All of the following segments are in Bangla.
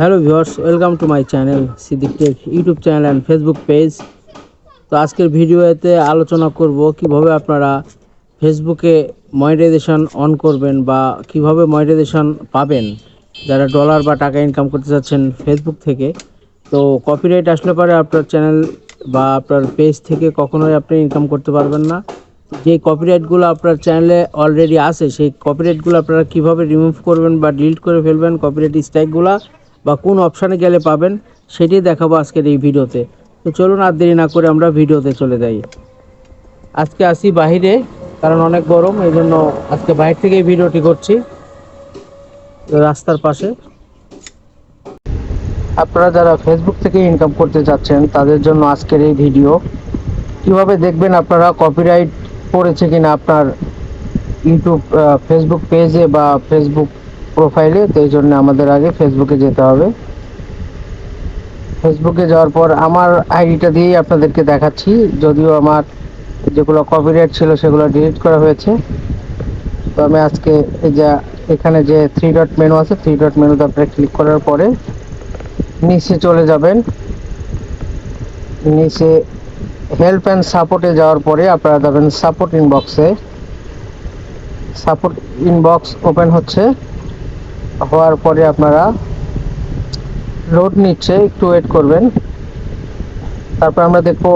Hello viewers, welcome to my channel Siddique tech YouTube channel and Facebook page. তো আজকের ভিডিওতে আলোচনা করব কীভাবে আপনারা ফেসবুকে মনিটাইজেশন অন করবেন বা কীভাবে মনিটাইজেশন পাবেন। যারা ডলার বা টাকা ইনকাম করতে চাচ্ছেন ফেসবুক থেকে। তো কপিরাইট আসলে পরে আপনার চ্যানেল বা আপনার পেজ থেকে কখনোই আপনি ইনকাম করতে পারবেন না। যে কপিরাইটগুলো আপনার চ্যানেলে অলরেডি আছে, সেই কপিরাইটগুলো আপনারা কীভাবে রিমুভ করবেন বা ডিলিট করে ফেলবেন কপিরাইট স্ট্রাইকগুলো বা কোন অপশানে গেলে পাবেন, সেটি দেখাবো আজকের এই ভিডিওতে। তো চলুন আর দেরি না করে আমরা ভিডিওতে চলে যাই। আজকে আসি বাহিরে, কারণ অনেক গরম, এই জন্য আজকে বাইরে থেকে এই ভিডিওটি করছি, রাস্তার পাশে। আপনারা যারা ফেসবুক থেকে ইনকাম করতে চাচ্ছেন, তাদের জন্য আজকের এই ভিডিও। কীভাবে দেখবেন আপনারা কপিরাইট পড়েছে কিনা আপনার ইউটিউব ফেসবুক পেজে বা ফেসবুক প্রোফাইলে তো এই জন্য আমাদের আগে ফেসবুকে যেতে হবে। ফেসবুকে যাওয়ার পর আমার আইডিটা দিয়েই আপনাদেরকে দেখাচ্ছি। যদিও আমার যেগুলো কপিরাইট ছিল সেগুলো ডিলিট করা হয়েছে। তো আমি আজকে এই যে, এখানে যে থ্রি ডট মেনু আছে থ্রি ডট মেনুতে আপনারা ক্লিক করার পরে নিচে চলে যাবেন। নিচে হেল্প অ্যান্ড সাপোর্টে যাওয়ার পরে আপনারা যাবেন সাপোর্ট ইনবক্সে সাপোর্ট ইনবক্স ওপেন হচ্ছে। হওয়ার পরে আপনারা লোড নিচ্ছে, একটু ওয়েট করবেন। তারপর আমরা দেখব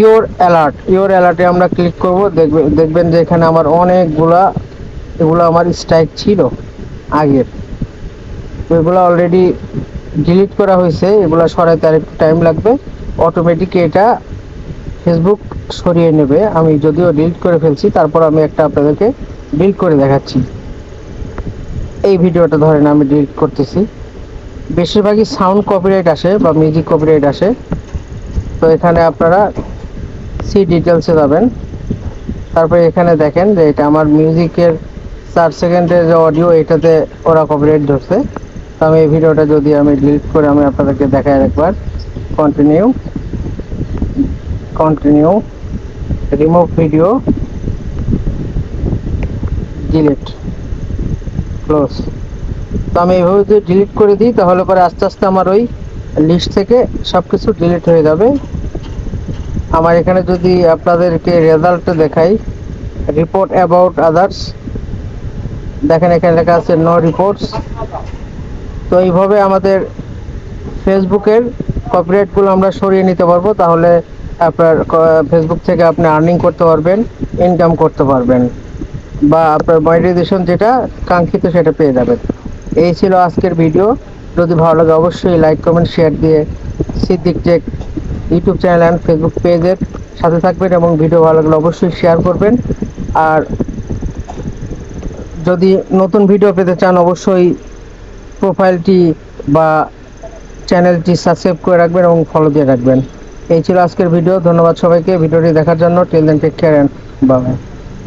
ইওর অ্যালার্ট ইওর অ্যালার্টে আমরা ক্লিক করব, দেখবে, দেখবেন যে এখানে আমার অনেকগুলা, এগুলো আমার স্ট্রাইক ছিল আগের। এগুলো অলরেডি ডিলিট করা হয়েছে, এগুলো সরাইতে আর একটু টাইম লাগবে। অটোমেটিক এটা ফেসবুক সরিয়ে নেবে। আমি যদিও ডিলিট করে ফেলছি, তারপর আমি একটা আপনাদেরকে ডিলিট করে দেখাচ্ছি। এই ভিডিওটা ধরেন আমি ডিলিট করতেছি। বেশিরভাগই সাউন্ড কপিরাইট আসে বা মিউজিক কপিরাইট আসে। তো এখানে আপনারা সি ডিটেলসে যাবেন। তারপরে এখানে দেখেন যে এটা আমার মিউজিকের চার সেকেন্ডের যে অডিও এটাতে ওরা কপিরাইট ধরছে। তো আমি এই ভিডিওটা যদি আমি ডিলিট করে আমি আপনাদেরকে দেখাই একবার continue continue remove video delete close তো আমি এইভাবে যদি ডিলিট করে দিই, তাহলে পরে আস্তে আস্তে আমার ওই লিস্ট থেকে সব কিছু ডিলিট হয়ে যাবে। আমার এখানে যদি আপনাদেরকে রেজাল্ট দেখাই রিপোর্ট অ্যাবাউট আদার্স দেখেন এখানে লেখা আছে নো রিপোর্টস তো এইভাবে আমাদের ফেসবুকের কপিরাইটগুলো আমরা সরিয়ে নিতে পারব, তাহলে আপনার ফেসবুক থেকে আপনি আর্নিং করতে পারবেন ইনকাম করতে পারবেন। বা আপনার মনিটাইজেশন যেটা কাঙ্ক্ষিত সেটা পেয়ে যাবেন। এই ছিল আজকের ভিডিও যদি ভালো লাগে অবশ্যই লাইক কমেন্ট শেয়ার দিয়ে Siddique tech YouTube channel and Facebook পেজের সাথে থাকবেন এবং ভিডিও ভালো লাগলে অবশ্যই শেয়ার করবেন। আর যদি নতুন ভিডিও পেতে চান অবশ্যই প্রোফাইলটি বা চ্যানেলটি সাবস্ক্রাইব করে রাখবেন এবং ফলো দিয়ে রাখবেন। এই ছিল আজকের ভিডিও ধন্যবাদ সবাইকে। ভিডিওটি দেখার জন্য। Till then take care and bye